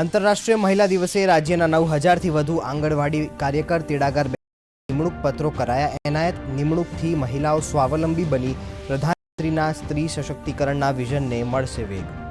આંતરરાષ્ટ્રીય મહિલા દિવસે રાજ્યના નવ હજારથી વધુ આંગણવાડી કાર્યકર તેડાગર નિમણૂક પત્રો કરાયા. એનાયત નિમણૂકથી મહિલાઓ સ્વાવલંબી બની. પ્રધાનમંત્રીના સ્ત્રી સશક્તિકરણના વિઝનને મળશે વેગ.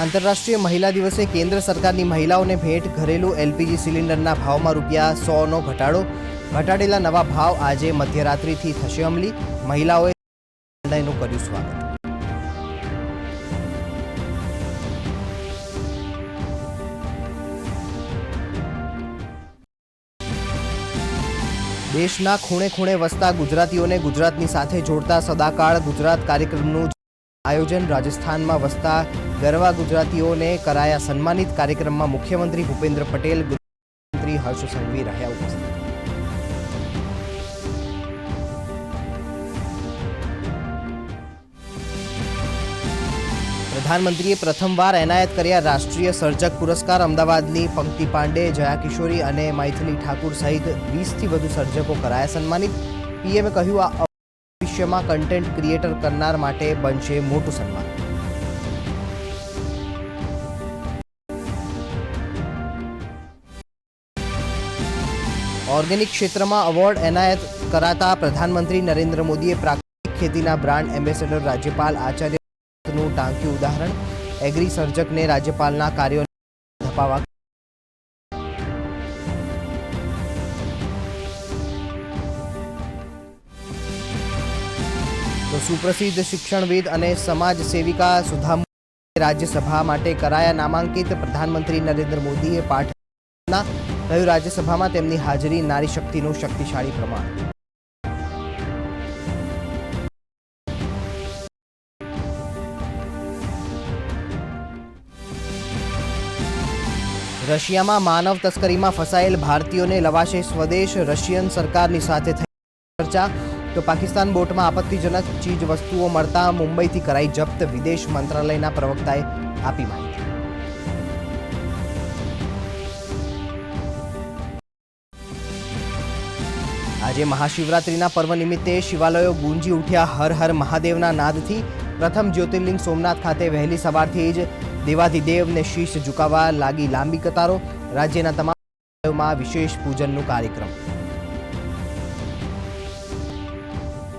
આંતરરાષ્ટ્રીય મહિલા દિવસે કેન્દ્ર સરકારની મહિલાઓને ભેટ, ઘરેલું એલપીજી સિલિન્ડરના ભાવમાં રૂપિયા સોનો ઘટાડો, ઘટાડેલા નવા ભાવ આજે મધ્યરાત્રિથી થશે અમલી. મહિલાઓએ નિર્ણયનું કર્યું સ્વાગત. દેશના ખૂણે ખૂણે વસતા ગુજરાતીઓને ગુજરાતની સાથે જોડતા સદાકાળ ગુજરાત કાર્યક્રમનું આયોજન રાજસ્થાનમાં વસતા ગરવા ગુજરાતીઓને કરાયા સન્માનિત કાર્યક્રમમાં મુખ્યમંત્રી ભૂપેન્દ્ર પટેલ મંત્રી હર્ષ સંઘવી રહ્યા ઉપસ્થિત પ્રધાનમંત્રીએ પ્રથમવાર એનાયત કર્યા રાષ્ટ્રીય સર્જક પુરસ્કાર અમદાવાદની પંક્તિ પાંડે જયા કિશોરી અને મૈથિલી ઠાકુર સહિત વીસથી વધુ સર્જકો કરાયા સન્માનિત પીએમએ કહ્યું આ ભવિષ્યમાં કન્ટેન્ટ ક્રિએટર કરનાર માટે બનશે મોટું સન્માન. ઓર્ગેનિક ક્ષેત્રમાં એવોર્ડ એનાયત કરાતા પ્રધાનમંત્રી નરેન્દ્ર મોદીએ પ્રાકૃતિક ખેતીના બ્રાન્ડ એમ્બેસેડર રાજ્યપાલ આચાર્યનું ટાંક્યું ઉદાહરણ. એગ્રી સર્જકને રાજ્યપાલના કાર્યોને ધપાવા તો સુપ્રસિદ્ધ શિક્ષણવિદ અને સમાજ સેવિકા સુધા રાજ્યસભા માટે કરાયા નામાંકિત. પ્રધાનમંત્રી નરેન્દ્ર મોદીએ પાઠ કહ્યું રાજ્યસભામાં તેમની હાજરી નારી શક્તિનું શક્તિશાળી પ્રમાણ? રશિયામાં માનવ તસ્કરીમાં ફસાયેલ ભારતીયોને લવાશે સ્વદેશ. રશિયન સરકારની સાથે થઈ ચર્ચા. તો પાકિસ્તાન બોટમાં આપત્તિજનક ચીજ વસ્તુઓ મળતા મુંબઈથી કરાઈ જપ્ત વિદેશ મંત્રાલયના પ્રવક્તાએ આપી માહિતી. આજે મહાશિવરાત્રિના પર્વ નિમિત્તે શિવાલયો ગુંજી ઉઠ્યા હર હર મહાદેવના નાદથી. પ્રથમ જ્યોતિર્લિંગ સોમનાથ ખાતે વહેલી સવારથી જ દેવાધિદેવને શીશ ઝુકાવવા લાગી લાંબી કતારો. રાજ્યના તમામ વિશેષ પૂજનનું કાર્યક્રમ.